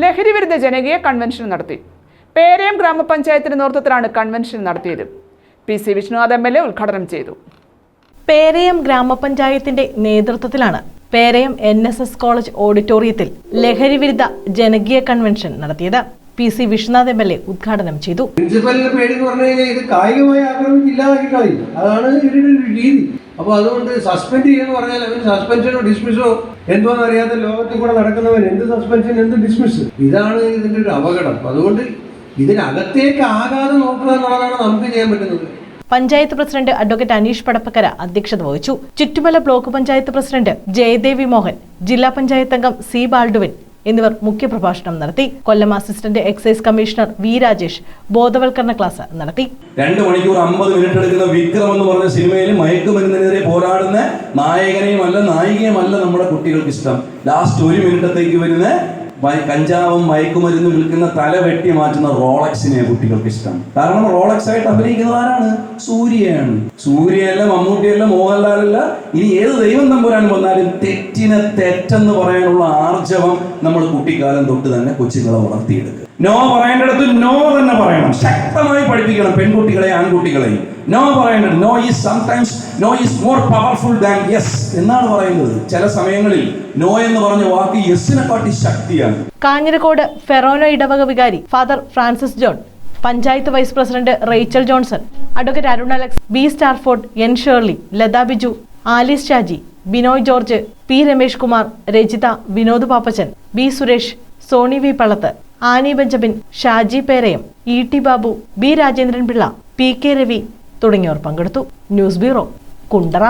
ലഹരി വിരുദ്ധ ജനകീയ കൺവെൻഷൻ നടത്തി. പേരയം ഗ്രാമപഞ്ചായത്തിന്റെ നേതൃത്വത്തിലാണ് കൺവെൻഷൻ നടത്തിയത്. P C Vishnunath M L A ഉദ്ഘാടനം ചെയ്തു. പേരയം ഗ്രാമപഞ്ചായത്തിന്റെ നേതൃത്വത്തിലാണ് Perayam N S S college ഓഡിറ്റോറിയത്തിൽ ലഹരി വിരുദ്ധ ജനകീയ കൺവെൻഷൻ നടത്തിയത്. P C Vishnunath M L A ഉദ്ഘാടനം ചെയ്തു. പ്രിൻസിപ്പലിന്റെ പേടി എന്ന് പറഞ്ഞു കഴിഞ്ഞാൽ ഇത് കായികമായി കളയും അതാണ് ഇവരുടെ ഒരു രീതി. അപ്പോൾ അതുകൊണ്ട് സസ്പെൻഡ് ചെയ്യുമെന്ന് പറഞ്ഞാൽ അവന് സസ്പെൻഷനോ ഡിസ്മിസോ എന്തോന്ന് അറിയാത്ത ലോകത്തിൽ കൂടെ നടക്കുന്നവൻ എന്ത് സസ്പെൻഷൻ എന്ത് ഡിസ്മിസ് ഇതാണ് ഇതിന്റെ ഒരു അപകടം. അതുകൊണ്ട് ഇതിനകത്തേക്ക് ആകാതെ നോക്കുക എന്നുള്ളതാണ് നമുക്ക് ചെയ്യാൻ പറ്റുന്നത്. പഞ്ചായത്ത് പ്രസിഡന്റ് അഡ്വക്കേറ്റ് അനീഷ് പടപ്പക്കര അധ്യക്ഷത വഹിച്ചു. ചുറ്റുമല ബ്ലോക്ക് പഞ്ചായത്ത് പ്രസിഡന്റ് ജയദേവി മോഹൻ ജില്ലാ പഞ്ചായത്ത് അംഗം സി ബാൽഡുവിൻ എന്നിവർ മുഖ്യപ്രഭാഷണം നടത്തി. Kollam assistant excise commissioner V Rajesh ബോധവൽക്കരണ ക്ലാസ് നടത്തി. രണ്ട് മണിക്കൂർ അമ്പത് മിനിറ്റ് എടുക്കുന്ന വിക്രം എന്ന് പറഞ്ഞ സിനിമയിൽ മയക്കുമരുന്നിനെതിരെ പോരാടുന്ന നായകനെയും അല്ല നായികയും അല്ല നമ്മുടെ കുട്ടികൾക്ക് ഇഷ്ടം. ലാസ്റ്റ് ഒരു മിനിറ്റത്തേക്ക് വരുന്ന കഞ്ചാവും മയക്കുമരുന്ന് വിൽക്കുന്ന തല വെട്ടി മാറ്റുന്ന റോളക്സിനെ കുട്ടികൾക്ക് ഇഷ്ടമാണ് കാരണം റോളക്സ് ആയിട്ട് അഭിനയിക്കുന്നത് ആരാണ്? സൂര്യയാണ്. സൂര്യയല്ല മമ്മൂട്ടിയല്ല മോഹൻലാലല്ല. ഇനി ഏത് ദൈവം തമ്പുരാൻ വന്നാലും തെറ്റിനെ തെറ്റെന്ന് പറയാനുള്ള ആർജവം നമ്മൾ കുട്ടിക്കാലം തൊട്ട് തന്നെ കൊച്ചുങ്ങളെ വളർത്തിയെടുക്കുക നോ പറയേണ്ടിടത്ത് നോ തന്നെ പറയണം. ശക്തമായി പഠിപ്പിക്കണം പെൺകുട്ടികളെ ആൺകുട്ടികളെ നോ പറയുന്നത് no is sometimes no is more powerful than yes എന്നാണ് പറയുന്നത്. ചില സമയങ്ങളിൽ നോ എന്ന് പറഞ്ഞ വാക്ക് യെസ്സിനെ കാട്ടി ശക്തിയാണ്. കാഞ്ഞിരക്കോട് ഫെറോനോ ഇടവക വികാരി father Francis John panchayat vice president Rachel Johnson advocate Arun Alex B Stafford N Shirley Latha Biju Alice Shaji Binoy George P Ramesh Kumar Rajitha Vinod Pappachan B Suresh Sony V Pallath. Annie Benjamin Shaji Perayam E T Babu B Rajendran Pillai P K Ravi തുടങ്ങിയവർ പങ്കെടുത്തു. News bureau Kundara.